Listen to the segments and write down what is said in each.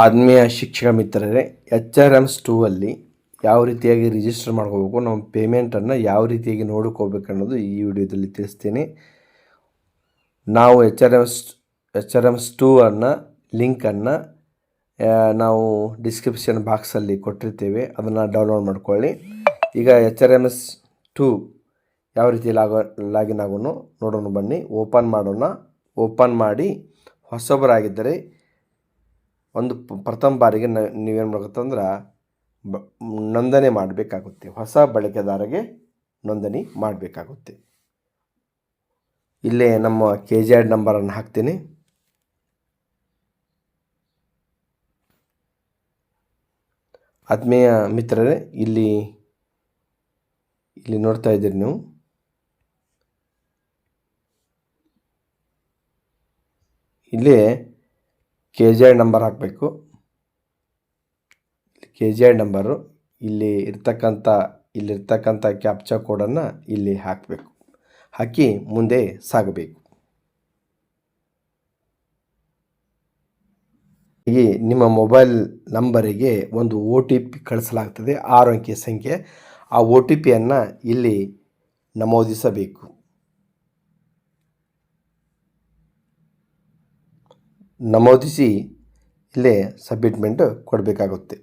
ಆತ್ಮೀಯ ಶಿಕ್ಷಕ ಮಿತ್ರರೇ ಎಚ್ ಆರ್ ಎಮ್ಸ್ ಟೂ ಅಲ್ಲಿ ಯಾವ ರೀತಿಯಾಗಿ ರಿಜಿಸ್ಟರ್ ಮಾಡ್ಕೋಬೇಕು, ನಮ್ಮ ಪೇಮೆಂಟನ್ನು ಯಾವ ರೀತಿಯಾಗಿ ನೋಡ್ಕೋಬೇಕು ಅನ್ನೋದು ಈ ವಿಡಿಯೋದಲ್ಲಿ ತಿಳಿಸ್ತೀನಿ. ನಾವು H R M S H R M S two ಅನ್ನು ಲಿಂಕನ್ನು ನಾವು ಡಿಸ್ಕ್ರಿಪ್ಷನ್ ಬಾಕ್ಸಲ್ಲಿ ಕೊಟ್ಟಿರ್ತೇವೆ. ಅದನ್ನು ಡೌನ್ಲೋಡ್ ಮಾಡ್ಕೊಳ್ಳಿ. ಈಗ H R M S two ಯಾವ ರೀತಿ ಲಾಗ ಲಾಗಿನ್ ಆಗೋನು ನೋಡೋಣ ಬನ್ನಿ. ಓಪನ್ ಮಾಡೋಣ. ಓಪನ್ ಮಾಡಿ ಹೊಸಬರಾಗಿದ್ದರೆ ಒಂದು ಪ್ರಥಮ ಬಾರಿಗೆ ನ, ನೀವೇನು ಮಾಡ್ಬೇಕಂದ್ರೆ ಬ, ನೋಂದಣಿ ಮಾಡಬೇಕಾಗುತ್ತೆ. ಹೊಸ ಬಳಕೆದಾರರಿಗೆ ನೋಂದಣಿ ಮಾಡಬೇಕಾಗುತ್ತೆ. ಇಲ್ಲೇ ನಮ್ಮ ಕೆ ಜಿ ಆರ್ ನಂಬರನ್ನು ಹಾಕ್ತೀನಿ. ಆತ್ಮೀಯ ಮಿತ್ರರೇ, ಇಲ್ಲಿ ಇಲ್ಲಿ ನೋಡ್ತಾ ಇದ್ದೀರಿ ನೀವು. ಇಲ್ಲಿ ಕೆ ಜಿ ಐ ನಂಬರ್ ಹಾಕಬೇಕು. ಕೆ ಜಿ ಐ ನಂಬರು ಇಲ್ಲಿ ಇರ್ತಕ್ಕಂಥ, ಇಲ್ಲಿರ್ತಕ್ಕಂಥ ಕ್ಯಾಪ್ಚಾ ಕೋಡನ್ನು ಇಲ್ಲಿ ಹಾಕಬೇಕು. ಹಾಕಿ ಮುಂದೆ ಸಾಗಬೇಕು. ಈ ನಿಮ್ಮ ಮೊಬೈಲ್ ನಂಬರಿಗೆ ಒಂದು ಓ ಟಿ ಪಿ ಕಳಿಸಲಾಗ್ತದೆ. ಆರು ಅಂಕಿಯ ಸಂಖ್ಯೆ. ಆ ಒ ಟಿ ಪಿಯನ್ನು ಇಲ್ಲಿ ನಮೂದಿಸಬೇಕು. ನಮೂದಿಸಿ ಇಲ್ಲೇ ಸಬ್ಮಿಟ್ಮೆಂಟ್ ಕೊಡಬೇಕಾಗುತ್ತೆ.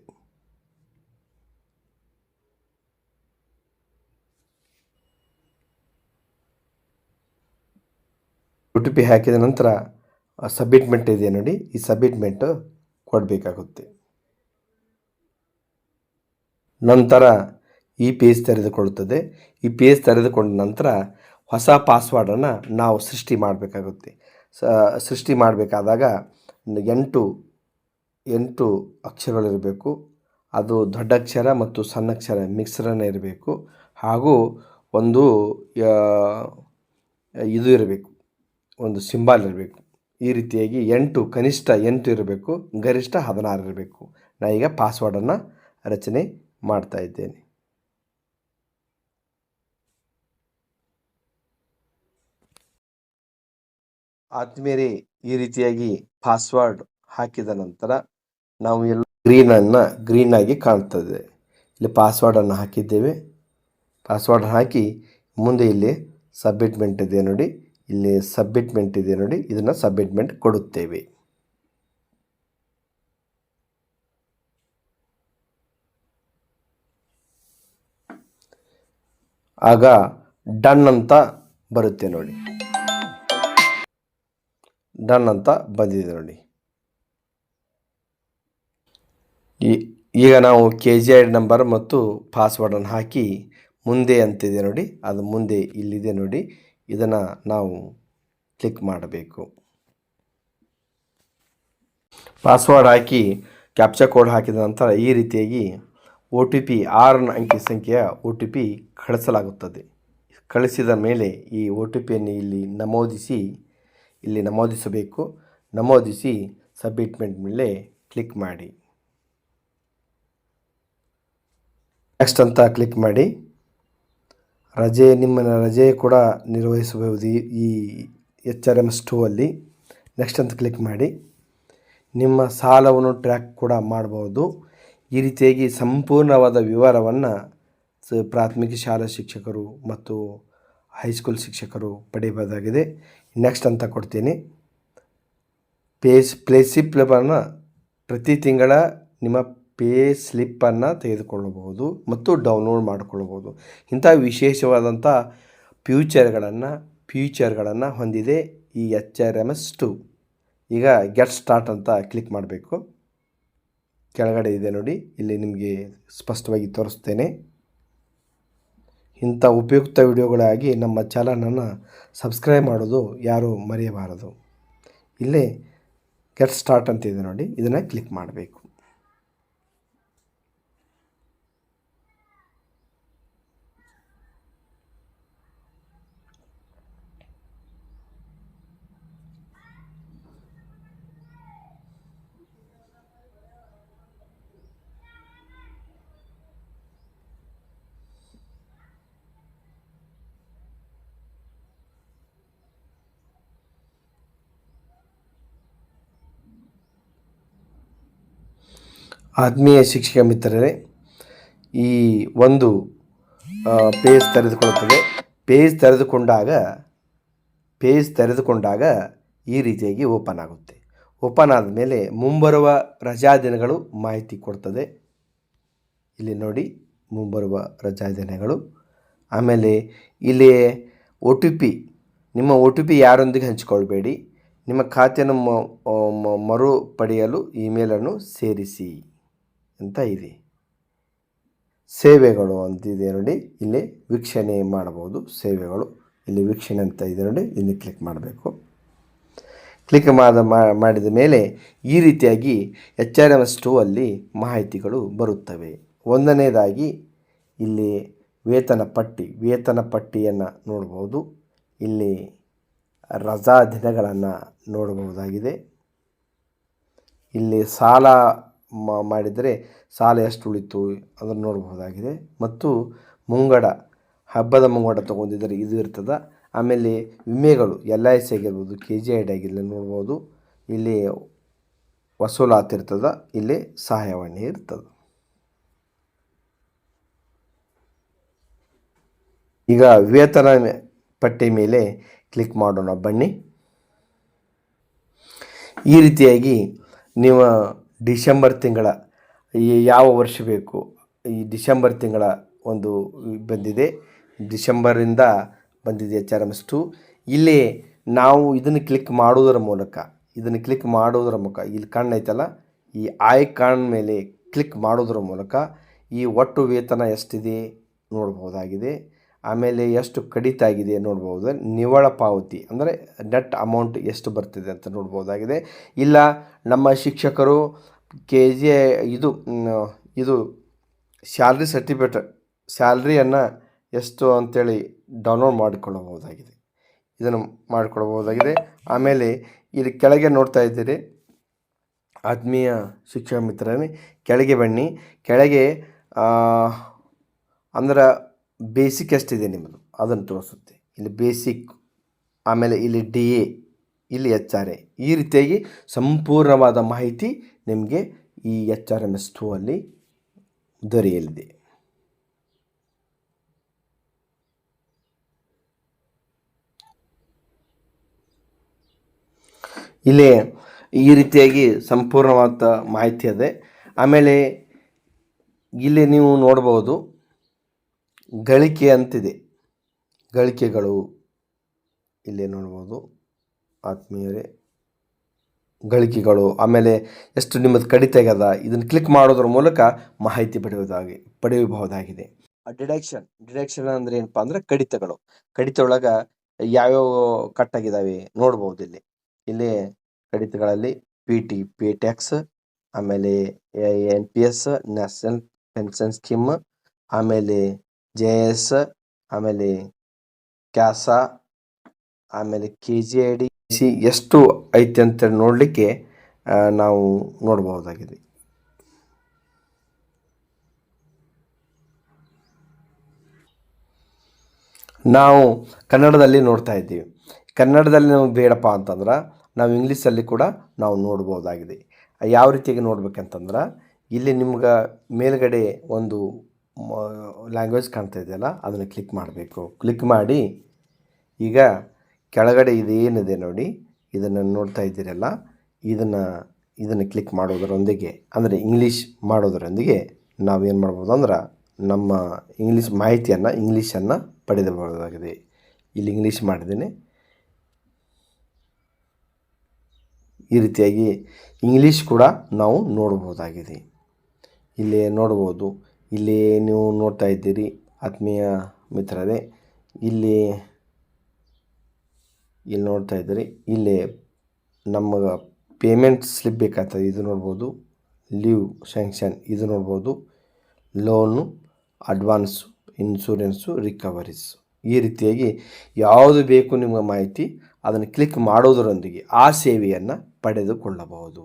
ಒ ಟಿ ಪಿ ಹಾಕಿದ ನಂತರ ಸಬ್ಮಿಟ್ಮೆಂಟ್ ಇದೆ ನೋಡಿ, ಈ ಸಬ್ಮಿಟ್ಮೆಂಟ್ ಕೊಡಬೇಕಾಗುತ್ತೆ. ನಂತರ ಈ ಪೇಜ್ ತೆರೆದುಕೊಳ್ಳುತ್ತದೆ. ಈ ಪೇಜ್ ತೆರೆದುಕೊಂಡ ನಂತರ ಹೊಸ ಪಾಸ್ವರ್ಡನ್ನು ನಾವು ಸೃಷ್ಟಿ ಮಾಡಬೇಕಾಗುತ್ತೆ. ಸೃಷ್ಟಿ ಮಾಡಬೇಕಾದಾಗ ಎಂಟು ಎಂಟು ಅಕ್ಷರಗಳಿರಬೇಕು. ಅದು ದೊಡ್ಡ ಅಕ್ಷರ ಮತ್ತು ಸಣ್ಣ ಅಕ್ಷರ ಮಿಕ್ಸ್ರನ್ನ ಇರಬೇಕು. ಹಾಗೂ ಒಂದು ಇದು ಇರಬೇಕು. ಒಂದು ಸಿಂಬಾಲ್ ಇರಬೇಕು. ಈ ರೀತಿಯಾಗಿ ಎಂಟು, ಕನಿಷ್ಠ ಎಂಟು ಇರಬೇಕು. ಗರಿಷ್ಠ ಹದಿನಾರು ಇರಬೇಕು. ನಾನು ಈಗ ಪಾಸ್ವರ್ಡನ್ನು ರಚನೆ ಮಾಡ್ತಾ ಇದ್ದೇನೆ. ಆದ್ಮೇಲೆ ಈ ರೀತಿಯಾಗಿ ಪಾಸ್ವರ್ಡ್ ಹಾಕಿದ ನಂತರ ನಾವು ಎಲ್ಲ ಗ್ರೀನನ್ನು ಗ್ರೀನ್ ಆಗಿ ಕಾಣ್ತದೆ. ಇಲ್ಲಿ ಪಾಸ್ವರ್ಡನ್ನು ಹಾಕಿದ್ದೇವೆ. ಪಾಸ್ವರ್ಡ್ ಹಾಕಿ ಮುಂದೆ ಇಲ್ಲಿ ಸಬ್ಮಿಟ್ಮೆಂಟ್ ಇದೆ ನೋಡಿ. ಇಲ್ಲಿ ಸಬ್ಮಿಟ್ಮೆಂಟ್ ಇದೆ ನೋಡಿ. ಇದನ್ನು ಸಬ್ಮಿಟ್ಮೆಂಟ್ ಕೊಡುತ್ತೇವೆ. ಆಗ ಡನ್ ಅಂತ ಬರುತ್ತೆ ನೋಡಿ. ಡನ್ ಅಂತ ಬಂದಿದೆ ನೋಡಿ. ಈಗ ನಾವು ಕೆ ಜಿ ಐ ನಂಬರ್ ಮತ್ತು ಪಾಸ್ವರ್ಡನ್ನು ಹಾಕಿ ಮುಂದೆ ಅಂತಿದೆ ನೋಡಿ. ಅದು ಮುಂದೆ ಇಲ್ಲಿದೆ ನೋಡಿ. ಇದನ್ನು ನಾವು ಕ್ಲಿಕ್ ಮಾಡಬೇಕು. ಪಾಸ್ವರ್ಡ್ ಹಾಕಿ ಕ್ಯಾಪ್ಚಾ ಕೋಡ್ ಹಾಕಿದ ನಂತರ ಈ ರೀತಿಯಾಗಿ ಒ ಟಿ ಪಿ ಆರು ಅಂಕಿ ಸಂಖ್ಯೆಯ ಒ ಟಿ ಪಿ ಕಳಿಸಲಾಗುತ್ತದೆ. ಕಳಿಸಿದ ಮೇಲೆ ಈ ಒ ಟಿ ಪಿಯನ್ನು ಇಲ್ಲಿ ನಮೂದಿಸಿ ಇಲ್ಲಿ ನಮೂದಿಸಬೇಕು. ನಮೂದಿಸಿ ಸಬ್ಮಿಟ್ಮೆಂಟ್ ಮೇಲೆ ಕ್ಲಿಕ್ ಮಾಡಿ. ನೆಕ್ಸ್ಟ್ ಅಂತ ಕ್ಲಿಕ್ ಮಾಡಿ. ರಜೆ ನಿಮ್ಮ ರಜೆ ಕೂಡ ನಿರ್ವಹಿಸಬಹುದು ಈ- ಎಚ್ ಆರ್ ಎಂ ಟೂ ಅಲ್ಲಿ. ನೆಕ್ಸ್ಟ್ ಅಂತ ಕ್ಲಿಕ್ ಮಾಡಿ. ನಿಮ್ಮ ಸಾಲವನ್ನು ಟ್ರ್ಯಾಕ್ ಕೂಡ ಮಾಡಬಹುದು ಈ ರೀತಿಯಾಗಿ ಸಂಪೂರ್ಣವಾದ ವಿವರವನ್ನು ಪ್ರಾಥಮಿಕ ಶಾಲಾ ಶಿಕ್ಷಕರು ಮತ್ತು ಹೈಸ್ಕೂಲ್ ಶಿಕ್ಷಕರು ಪಡೆಯಬಹುದಾಗಿದೆ ನೆಕ್ಸ್ಟ್ ಅಂತ ಕೊಡ್ತೀನಿ. ಪೇಸ್ ಪ್ಲೇ ಸ್ಲಿಪ್ಪನ್ನು ಪ್ರತಿ ತಿಂಗಳ ನಿಮ್ಮ ಪೇ ಸ್ಲಿಪ್ಪನ್ನು ತೆಗೆದುಕೊಳ್ಳಬಹುದು ಮತ್ತು ಡೌನ್ಲೋಡ್ ಮಾಡಿಕೊಳ್ಳಬಹುದು ಇಂಥ ವಿಶೇಷವಾದಂಥ ಫ್ಯೂಚರ್ಗಳನ್ನು ಫ್ಯೂಚರ್ಗಳನ್ನು ಹೊಂದಿದೆ ಈ H R M S two ಈಗ ಗೆಟ್ ಸ್ಟಾರ್ಟ್ ಅಂತ ಕ್ಲಿಕ್ ಮಾಡಬೇಕು. ಕೆಳಗಡೆ ಇದೆ ನೋಡಿ. ಇಲ್ಲಿ ನಿಮಗೆ ಸ್ಪಷ್ಟವಾಗಿ ತೋರಿಸ್ತೇನೆ. ಇಂಥ ಉಪಯುಕ್ತ ವಿಡಿಯೋಗಳಾಗಿ ನಮ್ಮ ಚಾನಲನ್ನು ಸಬ್ಸ್ಕ್ರೈಬ್ ಮಾಡೋದು ಯಾರೂ ಮರೆಯಬಾರದು. ಇಲ್ಲೇ ಗೆಟ್ ಸ್ಟಾರ್ಟ್ ಅಂತ ಇದೆ ನೋಡಿ, ಇದನ್ನು ಕ್ಲಿಕ್ ಮಾಡಬೇಕು. ಆತ್ಮೀಯ ಶಿಕ್ಷಕ ಮಿತ್ರರೇ, ಈ ಒಂದು ಪೇಜ್ ತೆರೆದುಕೊಳ್ಳುತ್ತದೆ. ಪೇಜ್ ತೆರೆದುಕೊಂಡಾಗ ಪೇಜ್ ತೆರೆದುಕೊಂಡಾಗ ಈ ರೀತಿಯಾಗಿ ಓಪನ್ ಆಗುತ್ತೆ. ಓಪನ್ ಆದಮೇಲೆ ಮುಂಬರುವ ರಜಾ ದಿನಗಳು ಮಾಹಿತಿ ಕೊಡ್ತದೆ. ಇಲ್ಲಿ ನೋಡಿ, ಮುಂಬರುವ ರಜಾ ದಿನಗಳು. ಆಮೇಲೆ ಇಲ್ಲಿ ಒ ಟಿ ಪಿ ನಿಮ್ಮ ಒ ಟಿ ಪಿ ಯಾರೊಂದಿಗೆ ಹಂಚಿಕೊಳ್ಬೇಡಿ, ನಿಮ್ಮ ಖಾತೆಯನ್ನು ಮರು ಪಡೆಯಲು ಇಮೇಲನ್ನು ಸೇರಿಸಿ. ಅಂತ ಇದೆ. ಸೇವೆಗಳು ಅಂತಿದೆ ನೋಡಿ. ಇಲ್ಲಿ ವೀಕ್ಷಣೆ ಮಾಡಬಹುದು. ಸೇವೆಗಳು ಇಲ್ಲಿ ವೀಕ್ಷಣೆ ಅಂತ ಇದೆ ನೋಡಿ. ಇಲ್ಲಿ ಕ್ಲಿಕ್ ಮಾಡಬೇಕು. ಕ್ಲಿಕ್ ಮಾಡ ಮಾಡಿದ ಮೇಲೆ ಈ ರೀತಿಯಾಗಿ H R M S two ಅಲ್ಲಿ ಮಾಹಿತಿಗಳು ಬರುತ್ತವೆ. ಒಂದನೇದಾಗಿ ಇಲ್ಲಿ ವೇತನ ಪಟ್ಟಿ. ವೇತನ ಪಟ್ಟಿಯನ್ನು ನೋಡ್ಬೋದು. ಇಲ್ಲಿ ರಜಾ ದಿನಗಳನ್ನು ನೋಡಬಹುದಾಗಿದೆ. ಇಲ್ಲಿ ಸಾಲ ಮಾಡಿದರೆ ಸಾಲ ಎಷ್ಟು ಉಳಿತು, ಅದನ್ನು ನೋಡಬಹುದಾಗಿದೆ. ಮತ್ತು ಮುಂಗಡ, ಹಬ್ಬದ ಮುಂಗಡ ತೊಗೊಂಡಿದ್ದರೆ ಇದು ಇರ್ತದೆ. ಆಮೇಲೆ ವಿಮೆಗಳು, ಎಲ್ ಐ ಸಿ ಆಗಿರ್ಬೋದು, ಕೆ ಜಿ ಐ ಡಿ ಆಗಿರಲಿ ನೋಡ್ಬೋದು. ಇಲ್ಲಿ ವಸೂಲಾತಿರ್ತದೆ ಇಲ್ಲಿ ಸಹಾಯವಾಣಿ ಇರ್ತದೆ. ಈಗ ವೇತನ ಪಟ್ಟಿ ಮೇಲೆ ಕ್ಲಿಕ್ ಮಾಡೋಣ ಬನ್ನಿ. ಈ ರೀತಿಯಾಗಿ ನೀವು ಡಿಸೆಂಬರ್ ತಿಂಗಳ ಯಾವ ವರ್ಷ ಬೇಕು? ಈ ಡಿಸೆಂಬರ್ ತಿಂಗಳ ಒಂದು ಬಂದಿದೆ. ಡಿಸೆಂಬರಿಂದ ಬಂದಿದೆ H R M S two. ಇಲ್ಲಿ ನಾವು ಇದನ್ನು ಕ್ಲಿಕ್ ಮಾಡೋದರ ಮೂಲಕ, ಇದನ್ನು ಕ್ಲಿಕ್ ಮಾಡೋದರ ಮೂಲಕ ಇಲ್ಲಿ ಕಣ್ಣು ಐತಲ್ಲ? ಈ ಕಾಣ್ ಮೇಲೆ ಕ್ಲಿಕ್ ಮಾಡೋದರ ಮೂಲಕ ಈ ಒಟ್ಟು ವೇತನ ಎಷ್ಟಿದೆ ನೋಡ್ಬೋದಾಗಿದೆ ಆಮೇಲೆ ಎಷ್ಟು ಕಡಿತ ಆಗಿದೆ ನೋಡ್ಬೋದು. ನಿವ್ವಳ ಪಾವತಿ ಅಂದರೆ ನೆಟ್ ಅಮೌಂಟ್ ಎಷ್ಟು ಬರ್ತಿದೆ ಅಂತ ನೋಡ್ಬೋದಾಗಿದೆ. ಇಲ್ಲ, ನಮ್ಮ ಶಿಕ್ಷಕರು ಕೆ ಜಿ ಇದು ಇದು ಸ್ಯಾಲ್ರಿ ಸರ್ಟಿಫಿಕೇಟ್ ಸ್ಯಾಲ್ರಿಯನ್ನು ಎಷ್ಟು ಅಂತೇಳಿ ಡೌನ್ಲೋಡ್ ಮಾಡಿಕೊಳ್ಳಬಹುದಾಗಿದೆ. ಇದನ್ನು ಮಾಡಿಕೊಳ್ಳಬಹುದಾಗಿದೆ ಆಮೇಲೆ ಇಲ್ಲಿ ಕೆಳಗೆ ನೋಡ್ತಾ ಇದ್ದೀರಿ. ಆತ್ಮೀಯ ಶಿಕ್ಷಕ ಮಿತ್ರನೇ ಕೆಳಗೆ ಬನ್ನಿ. ಕೆಳಗೆ ಅಂದ್ರೆ ಬೇಸಿಕ್ ಎಷ್ಟಿದೆ ನಿಮ್ಮದು ಅದನ್ನು ತೋರಿಸುತ್ತೆ. ಇಲ್ಲಿ ಬೇಸಿಕ್ ಆಮೇಲೆ ಇಲ್ಲಿ ಡಿ ಎ ಇಲ್ಲಿ ಎಚ್ ಆರ್ ಎ ಈ ರೀತಿಯಾಗಿ ಸಂಪೂರ್ಣವಾದ ಮಾಹಿತಿ ನಿಮಗೆ ಈ H R M S two ಅಲ್ಲಿ ದೊರೆಯಲಿದೆ. ಇಲ್ಲಿ ಈ ರೀತಿಯಾಗಿ ಸಂಪೂರ್ಣವಾದ ಮಾಹಿತಿ ಇದೆ ಆಮೇಲೆ ಇಲ್ಲಿ ನೀವು ನೋಡ್ಬೋದು ಗಳಿಕೆ ಅಂತಿದೆ. ಗಳಿಕೆಗಳು ಇಲ್ಲಿ ನೋಡ್ಬೋದು. ಆತ್ಮೀಯರೇ, ಗಳಿಕೆಗಳು. ಆಮೇಲೆ ಎಷ್ಟು ನಿಮ್ಮದು ಕಡಿತ ಆಗ್ಯದ ಇದನ್ನು ಕ್ಲಿಕ್ ಮಾಡೋದ್ರ ಮೂಲಕ ಮಾಹಿತಿ ಪಡೆಯುವುದಾಗಿ, ಪಡೆಯಬಹುದಾಗಿದೆ. ಡಿಡಕ್ಷನ್ ಡಿಡಕ್ಷನ್ ಅಂದ್ರೆ ಏನಪ್ಪಾ ಅಂದ್ರೆ ಕಡಿತಗಳು. ಕಡಿತ ಒಳಗ ಯಾವ್ಯಾವ ಕಟ್ ಆಗಿದಾವೆ ನೋಡ್ಬೋದು ಇಲ್ಲಿ. ಇಲ್ಲಿ ಕಡಿತಗಳಲ್ಲಿ ಪಿ ಟಿ ಪಿ ಟ್ಯಾಕ್ಸ್ ಆಮೇಲೆ N P S national pension scheme ಆಮೇಲೆ ಜೆ ಎಸ್ ಆಮೇಲೆ ಕ್ಯಾಸ, ಆಮೇಲೆ K G I D C ಎಷ್ಟು ಐತೆ ಅಂತೇಳಿ ನೋಡಲಿಕ್ಕೆ ನಾವು ನೋಡಬಹುದಾಗಿದೆ. ನಾವು ಕನ್ನಡದಲ್ಲಿ ನೋಡ್ತಾ ಇದ್ದೀವಿ. ಕನ್ನಡದಲ್ಲಿ ನಮಗೆ ಬೇಡಪ್ಪ ಅಂತಂದ್ರೆ, ನಾವು ಇಂಗ್ಲೀಷಲ್ಲಿ ಕೂಡ ನಾವು ನೋಡ್ಬೋದಾಗಿದೆ ಯಾವ ರೀತಿಯಾಗಿ ನೋಡ್ಬೇಕಂತಂದ್ರೆ, ಇಲ್ಲಿ ನಿಮ್ಗೆ ಮೇಲ್ಗಡೆ ಒಂದು ಲ್ಯಾಂಗ್ವೇಜ್ ಕಾಣ್ತಾ ಇದೆಯಲ್ಲ ಅದನ್ನು ಕ್ಲಿಕ್ ಮಾಡಬೇಕು. ಕ್ಲಿಕ್ ಮಾಡಿ, ಈಗ ಕೆಳಗಡೆ ಇದೇನಿದೆ ನೋಡಿ, ಇದನ್ನು ನೋಡ್ತಾ ಇದ್ದೀರಲ್ಲ, ಇದನ್ನು ಇದನ್ನು ಕ್ಲಿಕ್ ಮಾಡೋದರೊಂದಿಗೆ, ಅಂದರೆ ಇಂಗ್ಲೀಷ್ ಮಾಡೋದರೊಂದಿಗೆ ನಾವೇನು ಮಾಡ್ಬೋದು ಅಂದ್ರೆ, ನಮ್ಮ ಇಂಗ್ಲೀಷ್ ಮಾಹಿತಿಯನ್ನು ಇಂಗ್ಲೀಷನ್ನು ಪಡೆದಬಹುದಾಗಿದೆ ಇಲ್ಲಿ ಇಂಗ್ಲೀಷ್ ಮಾಡಿದ್ದೀನಿ. ಈ ರೀತಿಯಾಗಿ ಇಂಗ್ಲೀಷ್ ಕೂಡ ನಾವು ನೋಡ್ಬೋದಾಗಿದೆ. ಇಲ್ಲಿ ನೋಡ್ಬೋದು. ಇಲ್ಲಿ ನೀವು ನೋಡ್ತಾ ಇದ್ದೀರಿ ಆತ್ಮೀಯ ಮಿತ್ರರೇ, ಇಲ್ಲಿ ಇಲ್ಲಿ ನೋಡ್ತಾ ಇದ್ದೀರಿ, ಇಲ್ಲಿ ನಮಗೆ ಪೇಮೆಂಟ್ ಸ್ಲಿಪ್ ಬೇಕಾಗ್ತದೆ, ಇದು ನೋಡ್ಬೋದು. ಲೀವ್ ಸ್ಯಾಂಕ್ಷನ್ ಇದು ನೋಡ್ಬೋದು. ಲೋನು ಅಡ್ವಾನ್ಸು ಇನ್ಶೂರೆನ್ಸು ರಿಕವರೀಸು ಈ ರೀತಿಯಾಗಿ ಯಾವುದು ಬೇಕು ನಿಮಗೆ ಮಾಹಿತಿ, ಅದನ್ನು ಕ್ಲಿಕ್ ಮಾಡೋದರೊಂದಿಗೆ ಆ ಸೇವೆಯನ್ನು ಪಡೆದುಕೊಳ್ಳಬಹುದು.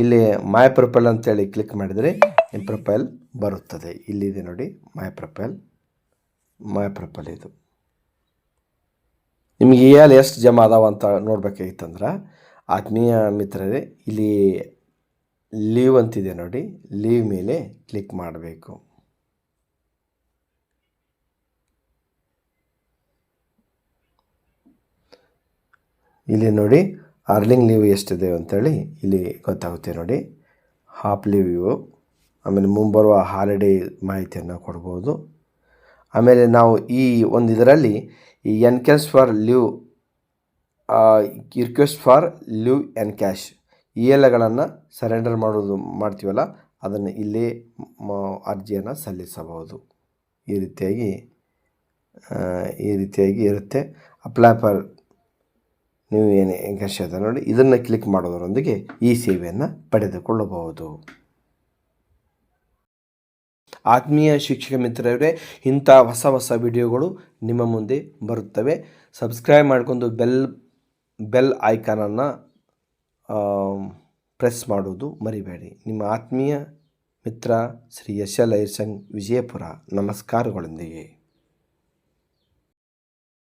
ಇಲ್ಲಿ ಮೈ ಪ್ರೊಫೈಲ್ ಅಂತೇಳಿ ಕ್ಲಿಕ್ ಮಾಡಿದರೆ ನಿಮ್ಮ ಪ್ರೊಫೈಲ್ ಬರುತ್ತದೆ ಇಲ್ಲಿದೆ ನೋಡಿ ಮೈ ಪ್ರೊಫೈಲ್ ಮೈ ಪ್ರೊಫೈಲ್ ಇದು. ನಿಮಗೆ ಎಲ್ಲಿ ಎಷ್ಟು ಜಮಾ ಅದಾವ ಅಂತ ನೋಡ್ಬೇಕಾಗಿತ್ತಂದ್ರೆ ಆತ್ಮೀಯ ಮಿತ್ರರೇ, ಇಲ್ಲಿ ಲೀವ್ ಅಂತಿದೆ ನೋಡಿ ಲೀವ್ ಮೇಲೆ ಕ್ಲಿಕ್ ಮಾಡಬೇಕು. ಇಲ್ಲಿ ನೋಡಿ ಅರ್ಲಿಂಗ್ ಲೀವ್ ಎಷ್ಟಿದೆ ಅಂತೇಳಿ ಇಲ್ಲಿ ಗೊತ್ತಾಗುತ್ತೆ ನೋಡಿ. ಹಾಫ್ ಲೀವ್ ಇವು ಆಮೇಲೆ ಮುಂಬರುವ ಹಾಲಿಡೇ ಮಾಹಿತಿಯನ್ನು ಕೊಡ್ಬೋದು. ಆಮೇಲೆ ನಾವು ಈ ಒಂದು ಇದರಲ್ಲಿ ಈ encash for leave request for leave encash ಈ ಎಲ್ಲಗಳನ್ನು ಸರೆಂಡರ್ ಮಾಡೋದು ಮಾಡ್ತೀವಲ್ಲ, ಅದನ್ನು ಇಲ್ಲೇ ಅರ್ಜಿಯನ್ನು ಸಲ್ಲಿಸಬಹುದು. ಈ ರೀತಿಯಾಗಿ ಈ ರೀತಿಯಾಗಿ ಇರುತ್ತೆ. ಅಪ್ಲೈ ಫಾರ್ ನೀವು ಏನು ಇದೆ ನೋಡಿ, ಇದನ್ನು ಕ್ಲಿಕ್ ಮಾಡೋದರೊಂದಿಗೆ ಈ ಸೇವೆಯನ್ನು ಪಡೆದುಕೊಳ್ಳಬಹುದು. ಆತ್ಮೀಯ ಶಿಕ್ಷಕ ಮಿತ್ರರೇ, ಇಂಥ ಹೊಸ ಹೊಸ ವಿಡಿಯೋಗಳು ನಿಮ್ಮ ಮುಂದೆ ಬರುತ್ತವೆ. ಸಬ್ಸ್ಕ್ರೈಬ್ ಮಾಡಿಕೊಂಡು ಬೆಲ್ ಬೆಲ್ ಐಕಾನನ್ನು ಪ್ರೆಸ್ ಮಾಡುವುದು ಮರಿಬೇಡಿ. ನಿಮ್ಮ ಆತ್ಮೀಯ ಮಿತ್ರ ಶ್ರೀ ಯಶ ಎಲ್ ವಿಜಯಪುರ, ನಮಸ್ಕಾರಗಳೊಂದಿಗೆ.